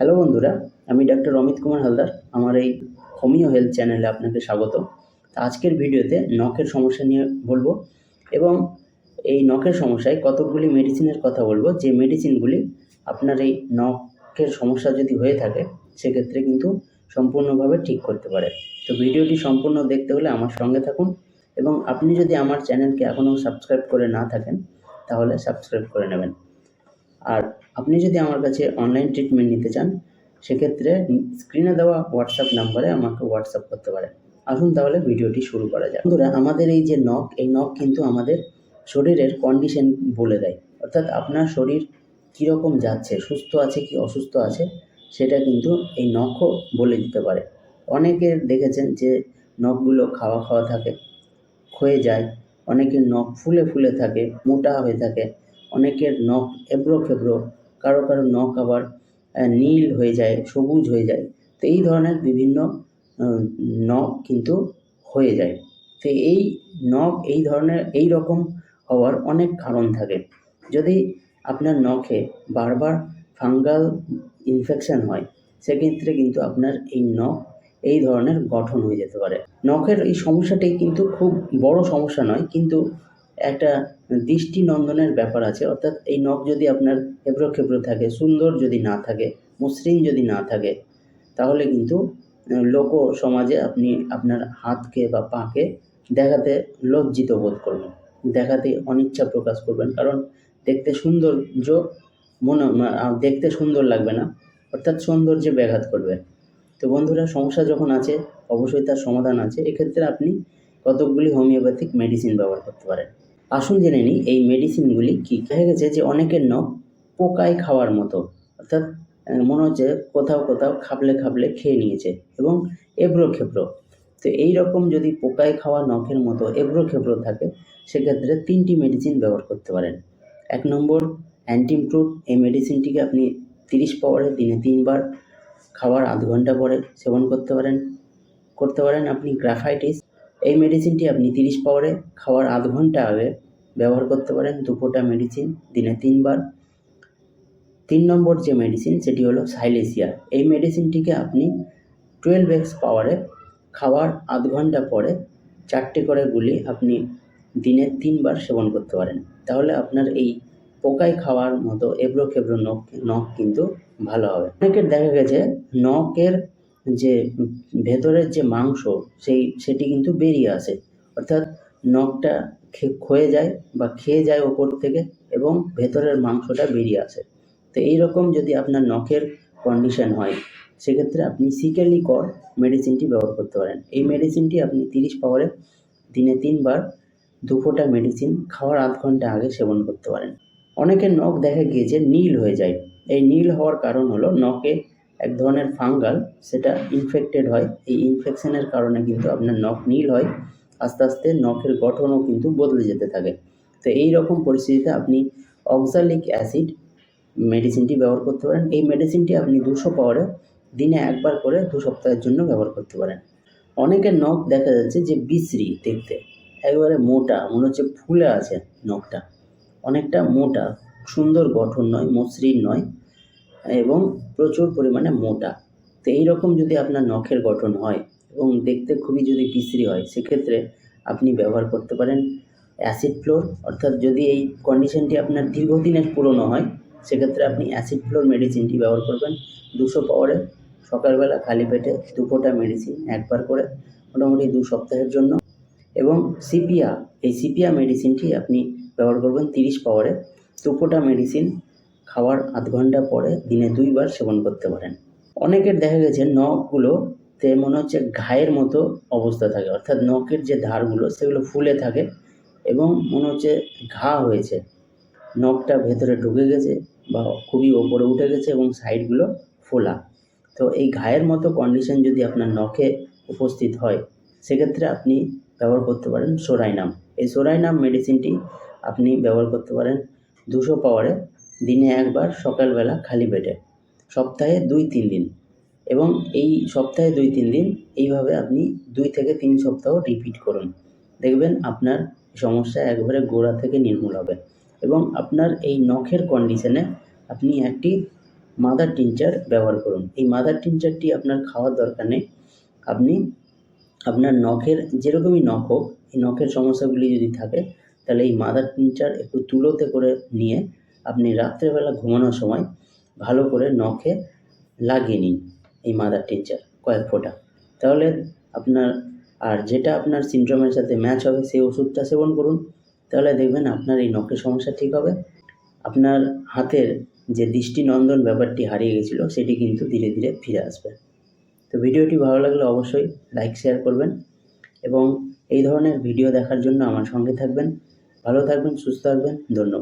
Hello বন্ধুরা, আমি doctor Amit Kumar Haldar. আমার এই হোমিও হেলথ চ্যানেলে আপনাকে স্বাগত। আজকের ভিডিওতে নখের সমস্যা নিয়ে বলব এবং এই নখের সমস্যায় কতকগুলি মেডিসিনের কথা বলব। যে মেডিসিনগুলি আপনার এই নখের সমস্যা যদি হয়ে থাকে, সেক্ষেত্রে কিন্তু সম্পূর্ণভাবে ঠিক করতে পারে। তো ভিডিওটি সম্পূর্ণ দেখতে হলে আমার সঙ্গে থাকুন এবং আপনি যদি আমার চ্যানেলকে এখনও সাবস্ক্রাইব করে না থাকেন, তাহলে সাবস্ক্রাইব করে নেবেন। আর আপনি যদি আমার কাছে অনলাইন ট্রিটমেন্ট নিতে চান, সেক্ষেত্রে স্ক্রিনে দেওয়া হোয়াটসঅ্যাপ নাম্বারে আমাকে হোয়াটসঅ্যাপ করতে পারেন। আসুন তাহলে ভিডিওটি শুরু করা যাক। বন্ধুরা, আমাদের এই যে নখ এই নখ কিন্তু আমাদের শরীরের কন্ডিশন বলে দেয়। অর্থাৎ আপনার শরীর কীরকম যাচ্ছে, সুস্থ আছে কি অসুস্থ আছে, সেটা কিন্তু এই নখও বলে দিতে পারে। অনেকের দেখেছেন যে নখগুলো খাওয়া খাওয়া থাকে, ক্ষয়ে যায়। অনেকের নখ ফুলে ফুলে থাকে, মোটা হয়ে থাকে। অনেকের নখ এবড়ো খেবড়ো কারও কারও নখ আবার নীল হয়ে যায়, সবুজ হয়ে যায়। তো এই ধরনের বিভিন্ন নখ কিন্তু হয়ে যায়। তো এই নখ, এই ধরনের, এই রকম হওয়ার অনেক কারণ থাকে। যদি আপনার নখে বারবার ফাঙ্গাল ইনফেকশন হয়, সেক্ষেত্রে কিন্তু আপনার এই নখ এই ধরনের গঠন হয়ে যেতে পারে। নখের এই সমস্যাটি কিন্তু খুব বড় সমস্যা নয়, কিন্তু একটা দৃষ্টিনন্দনের ব্যাপার আছে, অর্থাৎ এই নখ যদি আপনার এবড়ো খেবড়ো থাকে, সুন্দর যদি না থাকে, মসৃণ যদি না থাকে, তাহলে কিন্তু লোক সমাজে আপনি আপনার হাতকে বা পাকে দেখাতে লজ্জিত বোধ করবেন। দেখাতে অনিচ্ছা প্রকাশ করবেন, কারণ দেখতে সৌন্দর্য মনে দেখতে সুন্দর লাগবে না, অর্থাৎ সৌন্দর্যে ব্যাঘাত করবে। তো বন্ধুরা, সমস্যা যখন আছে, অবশ্যই তার সমাধান আছে। এক্ষেত্রে আপনি কতকগুলি হোমিওপ্যাথিক মেডিসিন ব্যবহার করতে পারেন। আসুন জেনে নিই, এই মেডিসিনগুলি কী? দেখা গেছে যে অনেকের নখ পোকায় খাওয়ার মতো। অর্থাৎ মনে হচ্ছে কোথাও কোথাও খাবলে খাবলে খেয়ে নিয়েছে এবং এবড়ো খেবড়ো তো এই রকম যদি পোকায় খাওয়া নখের মতো এবড়ো খেবড়ো থাকে, সেক্ষেত্রে তিনটি মেডিসিন ব্যবহার করতে পারেন। এক নম্বর অ্যান্টিমক্রুট এই মেডিসিনটিকে আপনি তিরিশ পাওয়ারে, দিনে তিনবার খাওয়ার আধ ঘণ্টা পরে সেবন করতে পারেন। করতে পারেন আপনি গ্রাফাইটিস এই মেডিসিনটি আপনি তিরিশ পাওয়ারে খাওয়ার আধ ঘণ্টা আগে ব্যবহার করতে পারেন। দুপোটা মেডিসিন দিনে তিনবার। তিন নম্বর যে মেডিসিন সেটি হলো সাইলেসিয়া এই মেডিসিনটিকে আপনি টুয়েলভ এক্স পাওয়ারে খাওয়ার আধ ঘণ্টা পরে চারটে করে গুলি আপনি দিনে তিনবার সেবন করতে পারেন। তাহলে আপনার এই পোকায় খাওয়ার মতো এবড়ো খেবড়ো নখ নখ কিন্তু ভালো হবে। অনেকের দেখা গেছে নখের যে ভেতরের যে মাংস, সেই, সেটি কিন্তু বেরিয়ে আসে। অর্থাৎ নখটা ক্ষয়ে যায় বা খেয়ে যায় ওপর থেকে এবং ভেতরের মাংসটা বেরিয়ে আসে। তো এই রকম যদি আপনার নখের কন্ডিশন হয়, সেক্ষেত্রে আপনি সিকেলি কর মেডিসিনটি ব্যবহার করতে পারেন। এই মেডিসিনটি আপনি তিরিশ পাওয়ারে দিনে তিনবার দু ফোঁটা মেডিসিন খাওয়ার আধ ঘণ্টা আগে সেবন করতে পারেন। অনেকের নখ দেখা গিয়েছে নীল হয়ে যায়। এই নীল হওয়ার কারণ হলো নখে এক ধরনের ফাঙ্গাল, সেটা ইনফেক্টেড হয়। এই ইনফেকশনের কারণে কিন্তু আপনার নখ নীল হয়। আস্তে আস্তে নখের গঠনও কিন্তু বদলে যেতে থাকে। তো এই রকম পরিস্থিতিতে আপনি অক্সালিক অ্যাসিড মেডিসিনটি ব্যবহার করতে পারেন। এই মেডিসিনটি আপনি দুশো পাওয়ারে দিনে একবার করে দু সপ্তাহের জন্য ব্যবহার করতে পারেন। অনেকের নখ দেখা যাচ্ছে যে বিশ্রী দেখতে। একেবারে মোটা, মনে হচ্ছে ফুলে আছে নখটা। অনেকটা মোটা, সুন্দর গঠন নয়, মসৃণ নয়। এবং প্রচুর পরিমাণে মোটা। তো এইরকম যদি আপনার নখের গঠন হয় এবং দেখতে খুবই যদি বিশ্রী হয়, সেক্ষেত্রে আপনি ব্যবহার করতে পারেন অ্যাসিড ফ্লোর অর্থাৎ যদি এই কন্ডিশনটি আপনার দীর্ঘদিনের পুরনো হয়, সেক্ষেত্রে আপনি অ্যাসিড ফ্লোর মেডিসিনটি ব্যবহার করবেন। দুশো পাওয়ারে সকালবেলা খালি পেটে দু ফোঁটা মেডিসিন একবার করে, মোটামুটি দু সপ্তাহের জন্য। এবং সিপিয়া এই সিপিয়া মেডিসিনটি আপনি ব্যবহার করবেন তিরিশ পাওয়ারে দু ফোঁটা মেডিসিন খাওয়ার আধ ঘণ্টা পরে দিনে দুইবার সেবন করতে পারেন। অনেকের দেখা গেছে নখগুলোতে মনে হচ্ছে ঘায়ের মতো অবস্থা থাকে, অর্থাৎ নখের যে ধারগুলো সেগুলো ফুলে থাকে এবং মনে হচ্ছে ঘা হয়েছে। নখটা ভেতরে ঢুকে গেছে বা খুবই ওপরে উঠে গেছে এবং সাইডগুলো ফোলা। তো এই ঘায়ের মতো কন্ডিশন যদি আপনার নখে উপস্থিত হয়, সেক্ষেত্রে আপনি ব্যবহার করতে পারেন সোরাইনাম। এই সোরাইনাম মেডিসিনটি আপনি ব্যবহার করতে পারেন দুশো পাওয়ারে দিনে একবার সকালবেলা খালি পেটে। সপ্তাহে দুই তিন দিন। এবং এই সপ্তাহে দুই তিন দিন এইভাবে আপনি দুই থেকে তিন সপ্তাহ রিপিট করুন। দেখবেন আপনার সমস্যা একবারে গোড়া থেকে নির্মূল হবে। এবং আপনার এই নখের কন্ডিশনে আপনি একটি মাদার টিনচার ব্যবহার করুন। এই মাদার টিনচারটি আপনার খাওয়ার দরকার নেই। আপনি আপনার নখের যেরকমই নখ হোক, এই নখের সমস্যাগুলি যদি থাকে, তাহলে এই মাদার টিনচার একটু তুলোতে করে নিয়ে আপনি রাত্রেবেলা ঘুমানোর সময় ভালো করে নখে লাগিয়ে নিন এই মাদার টিচার কয়েক ফোঁটা। তাহলে আপনার, আর যেটা আপনার সিনড্রোমের সাথে ম্যাচ হবে সেই ওষুধটা সেবন করুন। তাহলে দেখবেন আপনার এই নখের সমস্যা ঠিক হবে। আপনার হাতের যে দৃষ্টিনন্দন ব্যাপারটি হারিয়ে গেছিল, সেটি কিন্তু ধীরে ধীরে ফিরে আসবে। তো ভিডিওটি ভালো লাগলে অবশ্যই লাইক শেয়ার করবেন এবং এই ধরনের ভিডিও দেখার জন্য আমার সঙ্গে থাকবেন। ভালো থাকবেন, সুস্থ থাকবেন, ধন্যবাদ।